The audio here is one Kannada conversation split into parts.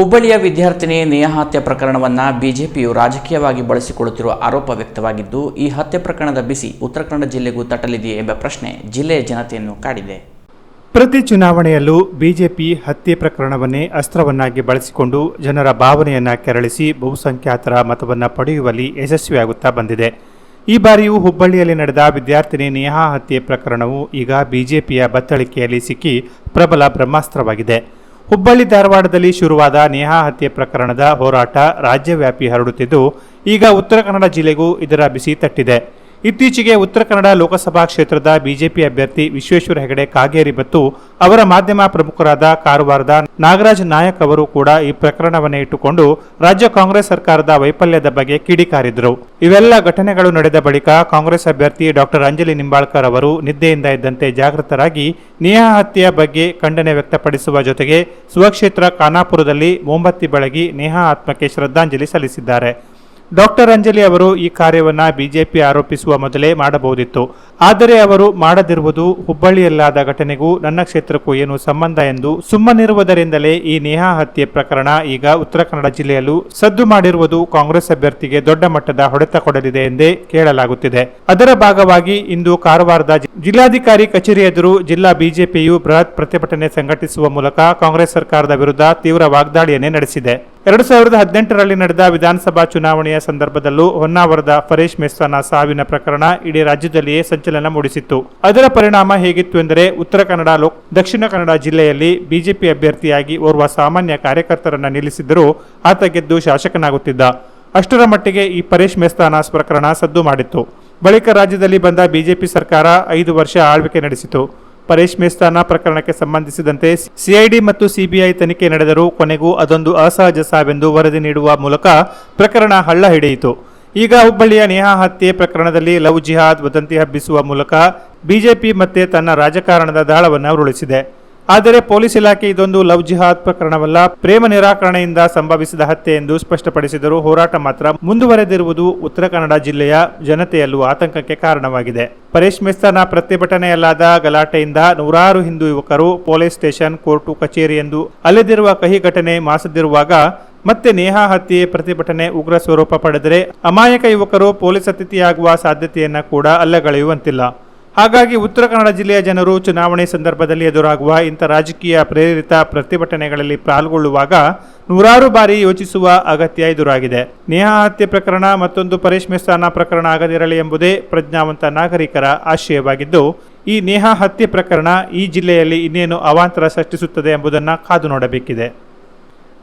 ಹುಬ್ಬಳ್ಳಿಯ ವಿದ್ಯಾರ್ಥಿನಿ ನೇಹಾ ಹತ್ಯೆ ಪ್ರಕರಣವನ್ನು ಬಿಜೆಪಿಯು ರಾಜಕೀಯವಾಗಿ ಬಳಸಿಕೊಳ್ಳುತ್ತಿರುವ ಆರೋಪ ವ್ಯಕ್ತವಾಗಿದ್ದು, ಈ ಹತ್ಯೆ ಪ್ರಕರಣದ ಬಿಸಿ ಉತ್ತರ ಕನ್ನಡ ಜಿಲ್ಲೆಗೂ ತಟ್ಟಲಿದೆಯೇ ಎಂಬ ಪ್ರಶ್ನೆ ಜಿಲ್ಲೆಯ ಜನತೆಯನ್ನು ಕಾಡಿದೆ. ಪ್ರತಿ ಚುನಾವಣೆಯಲ್ಲೂ ಬಿಜೆಪಿ ಹತ್ಯೆ ಪ್ರಕರಣವನ್ನೇ ಅಸ್ತ್ರವನ್ನಾಗಿ ಬಳಸಿಕೊಂಡು ಜನರ ಭಾವನೆಯನ್ನು ಕೆರಳಿಸಿ ಬಹುಸಂಖ್ಯಾತರ ಮತವನ್ನು ಪಡೆಯುವಲ್ಲಿ ಯಶಸ್ವಿಯಾಗುತ್ತಾ ಬಂದಿದೆ. ಈ ಬಾರಿಯೂ ಹುಬ್ಬಳ್ಳಿಯಲ್ಲಿ ನಡೆದ ವಿದ್ಯಾರ್ಥಿನಿ ನೇಹಾ ಹತ್ಯೆ ಪ್ರಕರಣವು ಈಗ ಬಿಜೆಪಿಯ ಬತ್ತಳಿಕೆಯಲ್ಲಿ ಸಿಕ್ಕಿ ಪ್ರಬಲ ಬ್ರಹ್ಮಾಸ್ತ್ರವಾಗಿದೆ. ಹುಬ್ಬಳ್ಳಿ ಧಾರವಾಡದಲ್ಲಿ ಶುರುವಾದ ನೇಹಾ ಹತ್ಯೆ ಪ್ರಕರಣದ ಹೋರಾಟ ರಾಜ್ಯವ್ಯಾಪಿ ಹರಡುತ್ತಿದ್ದು, ಈಗ ಉತ್ತರ ಕನ್ನಡ ಜಿಲ್ಲೆಗೂ ಇದರ ಬಿಸಿ ತಟ್ಟಿದೆ. ಇತ್ತೀಚೆಗೆ ಉತ್ತರ ಕನ್ನಡ ಲೋಕಸಭಾ ಕ್ಷೇತ್ರದ ಬಿಜೆಪಿ ಅಭ್ಯರ್ಥಿ ವಿಶ್ವೇಶ್ವರ ಹೆಗಡೆ ಕಾಗೇರಿ ಮತ್ತು ಅವರ ಮಾಧ್ಯಮ ಪ್ರಮುಖರಾದ ಕಾರವಾರದ ನಾಗರಾಜ್ ನಾಯಕ್ ಅವರು ಕೂಡ ಈ ಪ್ರಕರಣವನ್ನೇ ಇಟ್ಟುಕೊಂಡು ರಾಜ್ಯ ಕಾಂಗ್ರೆಸ್ ಸರ್ಕಾರದ ವೈಫಲ್ಯದ ಬಗ್ಗೆ ಕಿಡಿಕಾರಿದರು. ಇವೆಲ್ಲ ಘಟನೆಗಳು ನಡೆದ ಬಳಿಕ ಕಾಂಗ್ರೆಸ್ ಅಭ್ಯರ್ಥಿ ಡಾಕ್ಟರ್ ಅಂಜಲಿ ನಿಂಬಾಳ್ಕರ್ ಅವರು ನಿದ್ದೆಯಿಂದ ಇದ್ದಂತೆ ಜಾಗೃತರಾಗಿ ನೇಹಾ ಹತ್ಯೆಯ ಬಗ್ಗೆ ಖಂಡನೆ ವ್ಯಕ್ತಪಡಿಸುವ ಜೊತೆಗೆ ಸ್ವಕ್ಷೇತ್ರ ಖಾನಾಪುರದಲ್ಲಿ ಮೊಂಬತ್ತಿ ಬೆಳಗಿ ನೇಹಾ ಆತ್ಮಕ್ಕೆ ಶ್ರದ್ಧಾಂಜಲಿ ಸಲ್ಲಿಸಿದ್ದಾರೆ. ಡಾಕ್ಟರ್ ಅಂಜಲಿ ಅವರು ಈ ಕಾರ್ಯವನ್ನು ಬಿಜೆಪಿ ಆರೋಪಿಸುವ ಮೊದಲೇ ಮಾಡಬಹುದಿತ್ತು. ಆದರೆ ಅವರು ಮಾಡದಿರುವುದು ಹುಬ್ಬಳ್ಳಿಯಲ್ಲಾದ ಘಟನೆಗೂ ನನ್ನ ಕ್ಷೇತ್ರಕ್ಕೂ ಏನು ಸಂಬಂಧ ಎಂದು ಸುಮ್ಮನಿರುವುದರಿಂದಲೇ ಈ ನೇಹಾ ಹತ್ಯೆ ಪ್ರಕರಣ ಈಗ ಉತ್ತರ ಕನ್ನಡ ಜಿಲ್ಲೆಯಲ್ಲೂ ಸದ್ದು ಮಾಡಿರುವುದು ಕಾಂಗ್ರೆಸ್ ಅಭ್ಯರ್ಥಿಗೆ ದೊಡ್ಡ ಮಟ್ಟದ ಹೊಡೆತ ಕೊಡಲಿದೆ ಎಂದೇ ಕೇಳಲಾಗುತ್ತಿದೆ. ಅದರ ಭಾಗವಾಗಿ ಇಂದು ಕಾರವಾರದ ಜಿಲ್ಲಾಧಿಕಾರಿ ಕಚೇರಿ ಎದುರು ಜಿಲ್ಲಾ ಬಿಜೆಪಿಯು ಬೃಹತ್ ಪ್ರತಿಭಟನೆ ಸಂಘಟಿಸುವ ಮೂಲಕ ಕಾಂಗ್ರೆಸ್ ಸರ್ಕಾರದ ವಿರುದ್ಧ ತೀವ್ರ ವಾಗ್ದಾಳಿಯನ್ನೇ ನಡೆಸಿದೆ. ಎರಡು ಸಾವಿರದ ಹದಿನೆಂಟರಲ್ಲಿ ನಡೆದ ವಿಧಾನಸಭಾ ಚುನಾವಣೆಯ ಸಂದರ್ಭದಲ್ಲೂ ಹೊನ್ನಾವರದ ಫರೇಶ್ ಮೆಸ್ತಾನ ಸಾವಿನ ಪ್ರಕರಣ ಇಡೀ ರಾಜ್ಯದಲ್ಲಿಯೇ ಸಂಚಲನ ಮೂಡಿಸಿತ್ತು. ಅದರ ಪರಿಣಾಮ ಹೇಗಿತ್ತು ಎಂದರೆ ಉತ್ತರ ಕನ್ನಡ ಲೋಕ್, ದಕ್ಷಿಣ ಕನ್ನಡ ಜಿಲ್ಲೆಯಲ್ಲಿ ಬಿಜೆಪಿ ಅಭ್ಯರ್ಥಿಯಾಗಿ ಓರ್ವ ಸಾಮಾನ್ಯ ಕಾರ್ಯಕರ್ತರನ್ನ ನಿಲ್ಲಿಸಿದ್ದರೂ ಆತ ಗೆದ್ದು ಶಾಸಕನಾಗುತ್ತಿದ್ದ. ಅಷ್ಟರ ಮಟ್ಟಿಗೆ ಈ ಪರೇಶ್ ಮೆಸ್ತಾನ ಪ್ರಕರಣ ಸದ್ದು ಮಾಡಿತ್ತು. ಬಳಿಕ ರಾಜ್ಯದಲ್ಲಿ ಬಂದ ಬಿಜೆಪಿ ಸರ್ಕಾರ ಐದು ವರ್ಷ ಆಳ್ವಿಕೆ ನಡೆಸಿತು. ಪರೇಶ್ ಮೇಸ್ತಾನ ಪ್ರಕರಣಕ್ಕೆ ಸಂಬಂಧಿಸಿದಂತೆ ಸಿಐಡಿ ಮತ್ತು ಸಿಬಿಐ ತನಿಖೆ ನಡೆದರೂ ಕೊನೆಗೂ ಅದೊಂದು ಅಸಹಜ ಸಾವೆಂದು ವರದಿ ನೀಡುವ ಮೂಲಕ ಪ್ರಕರಣ ಹಳ್ಳ ಹಿಡಿಯಿತು. ಈಗ ಹುಬ್ಬಳ್ಳಿಯ ನೇಹಾ ಹತ್ಯೆ ಪ್ರಕರಣದಲ್ಲಿ ಲವ್ ಜಿಹಾದ್ ವದಂತಿ ಹಬ್ಬಿಸುವ ಮೂಲಕ ಬಿಜೆಪಿ ಮತ್ತೆ ತನ್ನ ರಾಜಕಾರಣದ ದಾಳವನ್ನು ಉರುಳಿಸಿದೆ. ಆದರೆ ಪೊಲೀಸ್ ಇಲಾಖೆ ಇದೊಂದು ಲವ್ ಜಿಹಾದ್ ಪ್ರಕರಣವಲ್ಲ, ಪ್ರೇಮ ನಿರಾಕರಣೆಯಿಂದ ಸಂಭವಿಸಿದ ಹತ್ಯೆ ಎಂದು ಸ್ಪಷ್ಟಪಡಿಸಿದರೂ ಹೋರಾಟ ಮಾತ್ರ ಮುಂದುವರೆದಿರುವುದು ಉತ್ತರ ಕನ್ನಡ ಜಿಲ್ಲೆಯ ಜನತೆಯಲ್ಲೂ ಆತಂಕಕ್ಕೆ ಕಾರಣವಾಗಿದೆ. ಪರೇಶ್ ಮೆಸ್ತಾನ ಪ್ರತಿಭಟನೆಯಲ್ಲಾದ ಗಲಾಟೆಯಿಂದ ನೂರಾರು ಹಿಂದೂ ಯುವಕರು ಪೊಲೀಸ್ ಸ್ಟೇಷನ್ ಕೋರ್ಟು ಕಚೇರಿ ಎಂದು ಅಲೆದಿರುವ ಕಹಿ ಘಟನೆ ಮಾಸದಿರುವಾಗ ಮತ್ತೆ ನೇಹಾ ಹತ್ಯೆ ಪ್ರತಿಭಟನೆ ಉಗ್ರ ಸ್ವರೂಪ ಪಡೆದರೆ ಅಮಾಯಕ ಯುವಕರು ಪೊಲೀಸ್ ಅತಿಥಿಯಾಗುವ ಸಾಧ್ಯತೆಯನ್ನ ಕೂಡ ಅಲ್ಲಗಳೆಯುವಂತಿಲ್ಲ. ಹಾಗಾಗಿ ಉತ್ತರ ಕನ್ನಡ ಜಿಲ್ಲೆಯ ಜನರು ಚುನಾವಣೆ ಸಂದರ್ಭದಲ್ಲಿ ಎದುರಾಗುವ ಇಂಥ ರಾಜಕೀಯ ಪ್ರೇರಿತ ಪ್ರತಿಭಟನೆಗಳಲ್ಲಿ ಪಾಲ್ಗೊಳ್ಳುವಾಗ ನೂರಾರು ಬಾರಿ ಯೋಚಿಸುವ ಅಗತ್ಯ ಎದುರಾಗಿದೆ. ನೇಹಾ ಹತ್ಯೆ ಪ್ರಕರಣ ಮತ್ತೊಂದು ಪರೇಶ್ಮೆ ಸ್ಥಾನ ಪ್ರಕರಣ ಆಗದಿರಲಿ ಎಂಬುದೇ ಪ್ರಜ್ಞಾವಂತ ನಾಗರಿಕರ ಆಶಯವಾಗಿದ್ದು, ಈ ನೇಹಾ ಹತ್ಯೆ ಪ್ರಕರಣ ಈ ಜಿಲ್ಲೆಯಲ್ಲಿ ಇನ್ನೇನು ಅವಾಂತರ ಸೃಷ್ಟಿಸುತ್ತದೆ ಎಂಬುದನ್ನು ಕಾದು ನೋಡಬೇಕಿದೆ.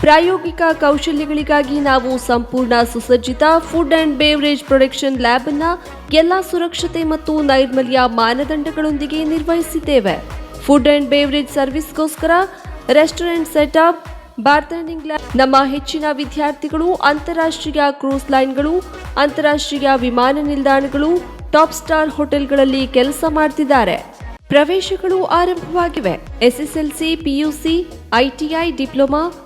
ಪ್ರಾಯೋಗಿಕ ಕೌಶಲ್ಯಗಳಿಗಾಗಿ ನಾವು ಸಂಪೂರ್ಣ ಸುಸಜ್ಜಿತ food and beverage production lab ಅನ್ನ ಎಲ್ಲಾ ಸುರಕ್ಷತೆ ಮತ್ತು ನೈರ್ಮಲ್ಯ ಮಾನದಂಡಗಳೊಂದಿಗೆ ನಿರ್ವಹಿಸಿದ್ದೇವೆ. ಫುಡ್ ಅಂಡ್ ಬೇವರೇಜ್ ಸರ್ವಿಸ್ಗೋಸ್ಕರ ರೆಸ್ಟೋರೆಂಟ್ ಸೆಟಪ್ ಬಾರ್ಟೆಂಡಿಂಗ್ ಲ್ಯಾಬ್ ನಮ್ಮ ಹೆಚ್ಚಿನ ವಿದ್ಯಾರ್ಥಿಗಳು, ಅಂತಾರಾಷ್ಟ್ರೀಯ ಕ್ರೂಸ್ ಲೈನ್ಗಳು, ಅಂತಾರಾಷ್ಟ್ರೀಯ ವಿಮಾನ ನಿಲ್ದಾಣಗಳು, ಟಾಪ್ ಸ್ಟಾರ್ ಹೋಟೆಲ್ಗಳಲ್ಲಿ ಕೆಲಸ ಮಾಡ್ತಿದ್ದಾರೆ. ಪ್ರವೇಶಗಳು ಆರಂಭವಾಗಿವೆ. SSLC, PUC ITI diploma